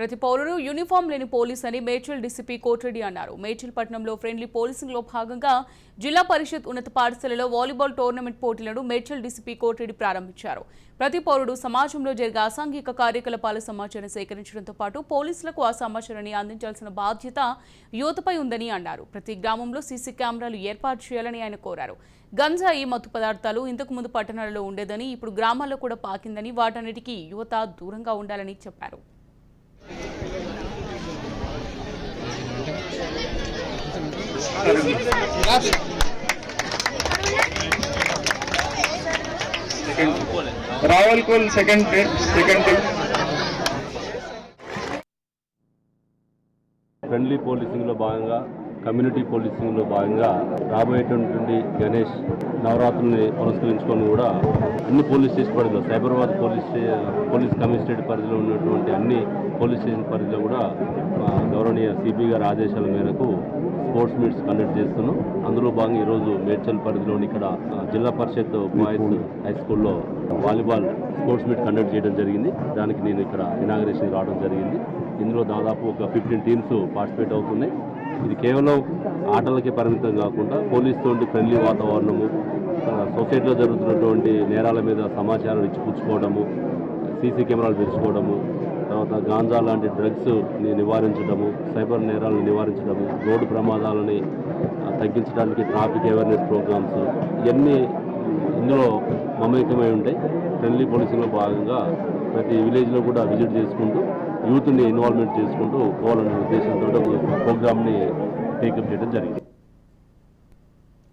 ప్రతి పౌరుడు యూనిఫామ్ లేని పోలీస్ అని మేడ్చల్ డీసీపీ కోటరెడ్డి అన్నారు. మేడ్చల్ పట్టణంలో ఫ్రెండ్లీ పోలీసింగ్లో భాగంగా జిల్లా పరిషత్ ఉన్నత పాఠశాలలో వాలీబాల్ టోర్నమెంట్ పోటీలను మేడ్చల్ డీసీపీ కోటరెడ్డి ప్రారంభించారు. ప్రతి పౌరుడు సమాజంలో జరిగే అసాంఘిక కార్యకలాపాల సమాచారం సేకరించడంతో పాటు పోలీసులకు ఆ సమాచారాన్ని అందించాల్సిన బాధ్యత యువతపై ఉందని అన్నారు. ప్రతి గ్రామంలో సీసీ కెమెరాలు ఏర్పాటు చేయాలని ఆయన కోరారు. గంజాయి మత్తు పదార్థాలు ఇంతకు ముందు పట్టణాలలో ఉండేదని ఇప్పుడు గ్రామాల్లో కూడా పాకిందని వాటన్నిటికీ యువత దూరంగా ఉండాలని చెప్పారు. Rawalkol second second team friendly పోలీసింగ్లో భాగంగా కమ్యూనిటీ పోలీసింగ్లో భాగంగా రాబోయేటటువంటి గణేష్ నవరాత్రుల్ని పురస్కరించుకొని కూడా అన్ని పోలీస్ స్టేషన్ పరిధిలో సైబరాబాద్ పోలీస్ పోలీస్ కమిషనరేట్ పరిధిలో ఉన్నటువంటి అన్ని పోలీస్ స్టేషన్ పరిధిలో కూడా గౌరవనీయ సిపి గారి ఆదేశాల మేరకు స్పోర్ట్స్ మీట్స్ కండక్ట్ చేస్తున్నాం. అందులో భాగంగా ఈరోజు మేడ్చల్ పరిధిలోని ఇక్కడ జిల్లా పరిషత్ బాయ్స్ హై స్కూల్లో వాలీబాల్ స్పోర్ట్స్ మీట్ కండక్ట్ చేయడం జరిగింది. దానికి నేను ఇక్కడ ఇనాగరేషన్ రావడం జరిగింది. ఇందులో దాదాపు ఒక ఫిఫ్టీన్ టీమ్స్ పార్టిసిపేట్ అవుతున్నాయి. ఇది కేవలం ఆటలకే పరిమితం కాకుండా పోలీసుతో ఫ్రెండ్లీ వాతావరణము సొసైటీలో జరుగుతున్నటువంటి నేరాల మీద సమాచారం ఇచ్చిపుచ్చుకోవడము సీసీ కెమెరాలు పెంచుకోవడము తర్వాత గాంజా లాంటి డ్రగ్స్ నివారించడము సైబర్ నేరాలను నివారించడము రోడ్డు ప్రమాదాలని తగ్గించడానికి ట్రాఫిక్ అవేర్నెస్ ప్రోగ్రామ్స్ ఇవన్నీ ఇందులో మమేకమై ఉంటాయి. ఫ్రెండ్లీ పోలీసింగ్లో భాగంగా ప్రతి విలేజ్లో కూడా విజిట్ చేసుకుంటూ యూత్ని ఇన్వాల్వ్మెంట్ చేసుకుంటూ పోవాలనే ఉద్దేశంతో ఒక ప్రోగ్రామ్ని టేకప్ చేయడం జరిగింది.